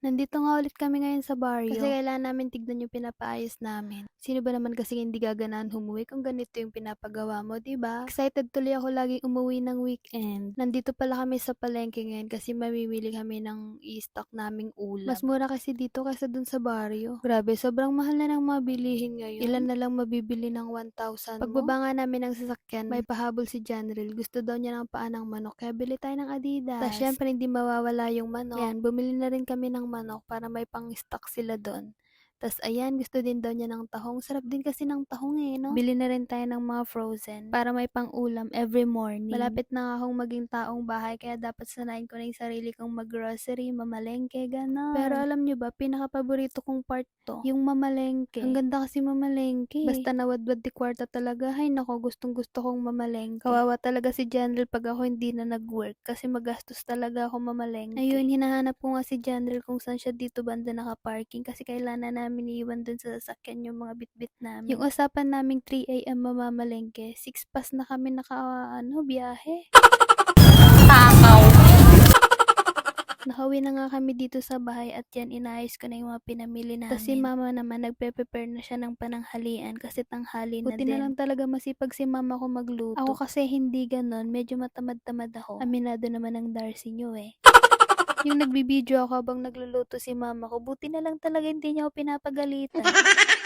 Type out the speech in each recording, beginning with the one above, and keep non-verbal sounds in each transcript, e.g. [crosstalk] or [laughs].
Nandito nga ulit kami ngayon sa baryo. Kasi kailangan namin tignan yung pinapaayos namin. Sino ba naman kasi hindi gaganahan humuwi kung ganito yung pinapagawa mo, 'di ba? Excited tuloy ako laging umuwi ng weekend. Nandito pala kami sa palengke ngayon kasi mamimili kami ng i-stock naming ulam. Mas mura kasi dito kaysa dun sa baryo. Grabe, sobrang mahal na ng mga bilihin ngayon. Ilan na lang mabibili ng 1,000 mo? Pagbaba nga namin ng sasakyan, may pahabol si Janril. Gusto daw niya ng paa ng manok, kaya bili tayo ng Adidas. Tapos syempre hindi mawawala yung manok. Yan, bumili na rin kami ng manok para may pang-stock sila doon. Tapos ayan, gusto din daw niya ng tahong. Sarap din kasi ng tahong eh, no? Bili na rin tayo ng mga frozen para may pang-ulam every morning. Malapit na akong maging taong bahay kaya dapat sanayin ko na yung sarili kong mag-grocery, mamalengke, gano'n. Pero alam nyo ba, pinaka-paborito kong part to, yung mamalengke. Ang ganda kasi mamalengke. Basta nawadwad di kwarta talaga, hay nako, gustong gusto kong mamalengke. Kawawa talaga si Janril pag ako hindi na nag-work kasi magastos talaga ako mamalengke. Ayun, hinahanap ko nga si Janril kung saan siya dito banda naka-parking kasi kailangan namin iwan dun sa sasakyan yung mga bitbit namin. Yung usapan naming 3 a.m. mamamalengke, 6 pas na kami naka, ano, biyahe. Takaw. Nakauwi na nga kami dito sa bahay at yan inayos ko na yung mga pinamili namin. Tapos si mama naman nagpe-prepare na siya ng pananghalian kasi tanghali na Buti din. na lang talaga masipag si mama ko magluto. Ako kasi hindi ganon, medyo matamad-tamad ako. Aminado naman ng Darcy nyo eh. Yung nagbibideo ako habang nagluluto si mama ko, buti na lang talaga hindi niya ako pinapagalitan. [laughs]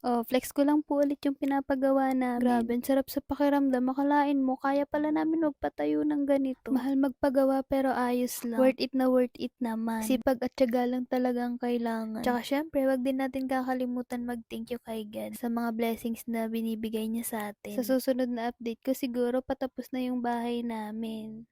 Oh, flex ko lang po ulit yung pinapagawa namin. Grabe, ang sarap sa pakiramdam. Makalain mo, kaya pala namin magpatayo ng ganito. Mahal magpagawa pero ayos lang. Worth it na worth it naman. Sipag at tiyaga lang talaga ang kailangan. Tsaka syempre, wag din natin kakalimutan mag-thank you kay God sa mga blessings na binibigay niya sa atin. Sa susunod na update ko, siguro patapos na yung bahay namin.